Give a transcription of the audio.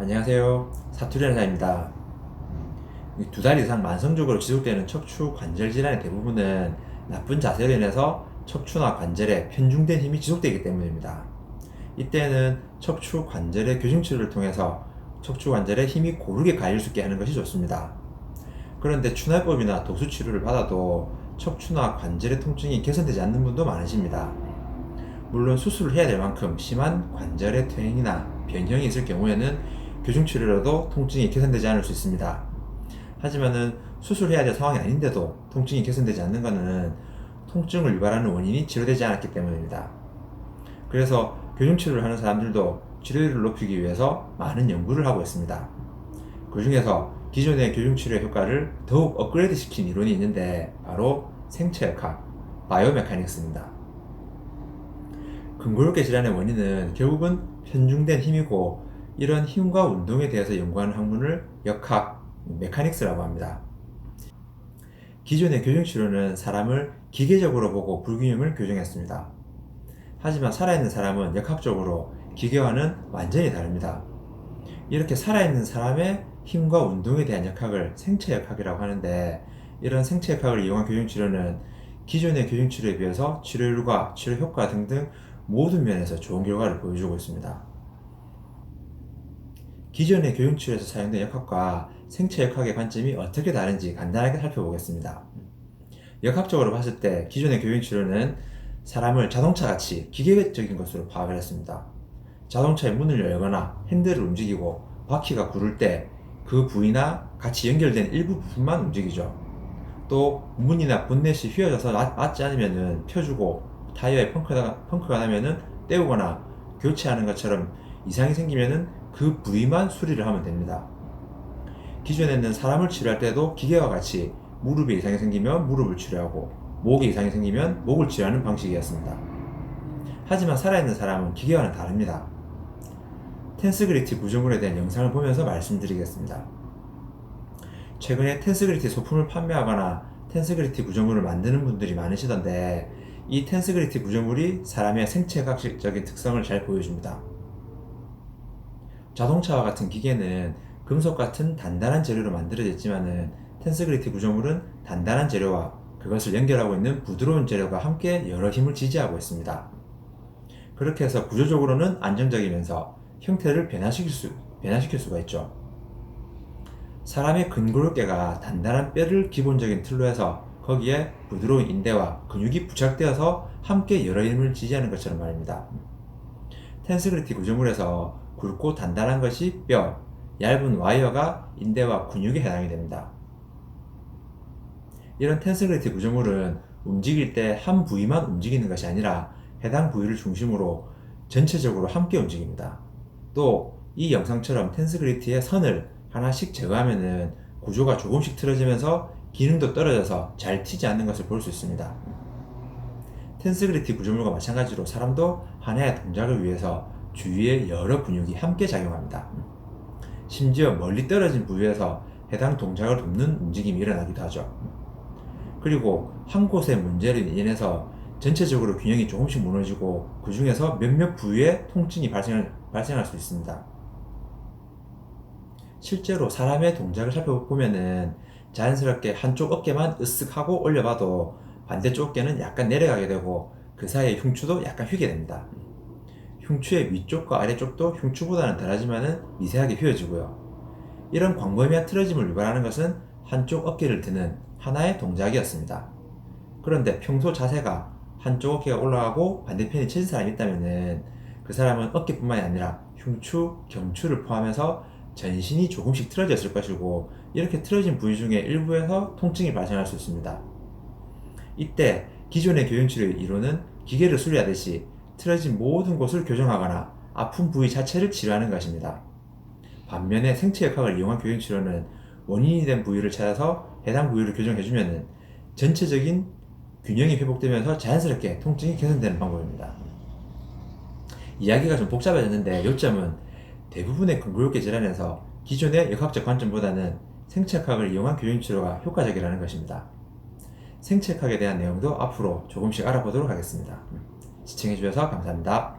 안녕하세요. 사투리 한사입니다. 두 달 이상 만성적으로 지속되는 척추 관절 질환의 대부분은 나쁜 자세로 인해서 척추나 관절에 편중된 힘이 지속되기 때문입니다. 이때는 척추 관절의 교정 치료를 통해서 척추 관절에 힘이 고르게 가일 수 있게 하는 것이 좋습니다. 그런데 추날법이나 도수 치료를 받아도 척추나 관절의 통증이 개선되지 않는 분도 많으십니다. 물론 수술을 해야 될 만큼 심한 관절의 퇴행이나 변형이 있을 경우에는 교정 치료로도 통증이 개선되지 않을 수 있습니다. 하지만은 수술해야 될 상황이 아닌데도 통증이 개선되지 않는 것은 통증을 유발하는 원인이 치료되지 않았기 때문입니다. 그래서 교정 치료를 하는 사람들도 치료율을 높이기 위해서 많은 연구를 하고 있습니다. 그 중에서 기존의 교정 치료의 효과를 더욱 업그레이드 시킨 이론이 있는데 바로 생체역학, 바이오메카닉스입니다. 근골격 질환의 원인은 결국은 편중된 힘이고 이런 힘과 운동에 대해서 연구하는 학문을 역학, 메카닉스라고 합니다. 기존의 교정치료는 사람을 기계적으로 보고 불균형을 교정했습니다. 하지만 살아있는 사람은 역학적으로 기계와는 완전히 다릅니다. 이렇게 살아있는 사람의 힘과 운동에 대한 역학을 생체역학이라고 하는데 이런 생체역학을 이용한 교정치료는 기존의 교정치료에 비해서 치료율과 치료 효과 등등 모든 면에서 좋은 결과를 보여주고 있습니다. 기존의 교육치료에서 사용된 역학과 생체 역학의 관점이 어떻게 다른지 간단하게 살펴보겠습니다. 역학적으로 봤을 때 기존의 교육치료는 사람을 자동차같이 기계적인 것으로 파악을 했습니다. 자동차의 문을 열거나 핸들을 움직이고 바퀴가 구를 때 그 부위나 같이 연결된 일부 부분만 움직이죠. 또 문이나 본넷이 휘어져서 나- 맞지 않으면 펴주고 타이어에 펑크가, 펑크가 나면은 떼우거나 교체하는 것처럼 이상이 생기면은 그 부위만 수리를 하면 됩니다. 기존에는 사람을 치료할 때도 기계와 같이 무릎에 이상이 생기면 무릎을 치료하고 목에 이상이 생기면 목을 치료하는 방식이었습니다. 하지만 살아있는 사람은 기계와는 다릅니다. 텐스그리티 구조물에 대한 영상을 보면서 말씀드리겠습니다. 최근에 텐스그리티 소품을 판매하거나 텐스그리티 구조물을 만드는 분들이 많으시던데 이 텐스그리티 구조물이 사람의 생체학적인 특성을 잘 보여줍니다. 자동차와 같은 기계는 금속 같은 단단한 재료로 만들어졌지만은 텐스그리티 구조물은 단단한 재료와 그것을 연결하고 있는 부드러운 재료가 함께 여러 힘을 지지하고 있습니다. 그렇게 해서 구조적으로는 안정적이면서 형태를 변화시킬, 수, 변화시킬 수가 있죠. 사람의 근골격계가 단단한 뼈를 기본적인 틀로 해서 거기에 부드러운 인대와 근육이 부착되어서 함께 여러 힘을 지지하는 것처럼 말입니다. 텐스그리티 구조물에서 굵고 단단한 것이 뼈, 얇은 와이어가 인대와 근육에 해당이 됩니다. 이런 텐스그리티 구조물은 움직일 때 한 부위만 움직이는 것이 아니라 해당 부위를 중심으로 전체적으로 함께 움직입니다. 또 이 영상처럼 텐스그리티의 선을 하나씩 제거하면은 구조가 조금씩 틀어지면서 기능도 떨어져서 잘 튀지 않는 것을 볼 수 있습니다. 텐스그리티 구조물과 마찬가지로 사람도 하나의 동작을 위해서 주위에 여러 근육이 함께 작용합니다. 심지어 멀리 떨어진 부위에서 해당 동작을 돕는 움직임이 일어나기도 하죠. 그리고 한 곳의 문제로 인해서 전체적으로 균형이 조금씩 무너지고 그 중에서 몇몇 부위에 통증이 발생할, 발생할 수 있습니다. 실제로 사람의 동작을 살펴보면은 자연스럽게 한쪽 어깨만 으쓱 하고 올려봐도 반대쪽 어깨는 약간 내려가게 되고 그 사이에 흉추도 약간 휘게 됩니다. 흉추의 위쪽과 아래쪽도 흉추보다는 덜하지만은 미세하게 휘어지고요. 이런 광범위한 틀어짐을 유발하는 것은 한쪽 어깨를 드는 하나의 동작이었습니다. 그런데 평소 자세가 한쪽 어깨가 올라가고 반대편이 처진 사람이 있다면은 그 사람은 어깨뿐만이 아니라 흉추, 경추를 포함해서 전신이 조금씩 틀어졌을 것이고 이렇게 틀어진 부위 중에 일부에서 통증이 발생할 수 있습니다. 이때 기존의 교정치료 이론은 기계를 수리하듯이 틀어진 모든 곳을 교정하거나 아픈 부위 자체를 치료하는 것입니다. 반면에 생체 역학을 이용한 교정 치료는 원인이 된 부위를 찾아서 해당 부위를 교정해주면 전체적인 균형이 회복되면서 자연스럽게 통증이 개선되는 방법입니다. 이야기가 좀 복잡해졌는데 요점은 대부분의 근골격 질환에서 기존의 역학적 관점보다는 생체학을 이용한 교정 치료가 효과적이라는 것입니다. 생체학에 대한 내용도 앞으로 조금씩 알아보도록 하겠습니다. 시청해주셔서 감사합니다.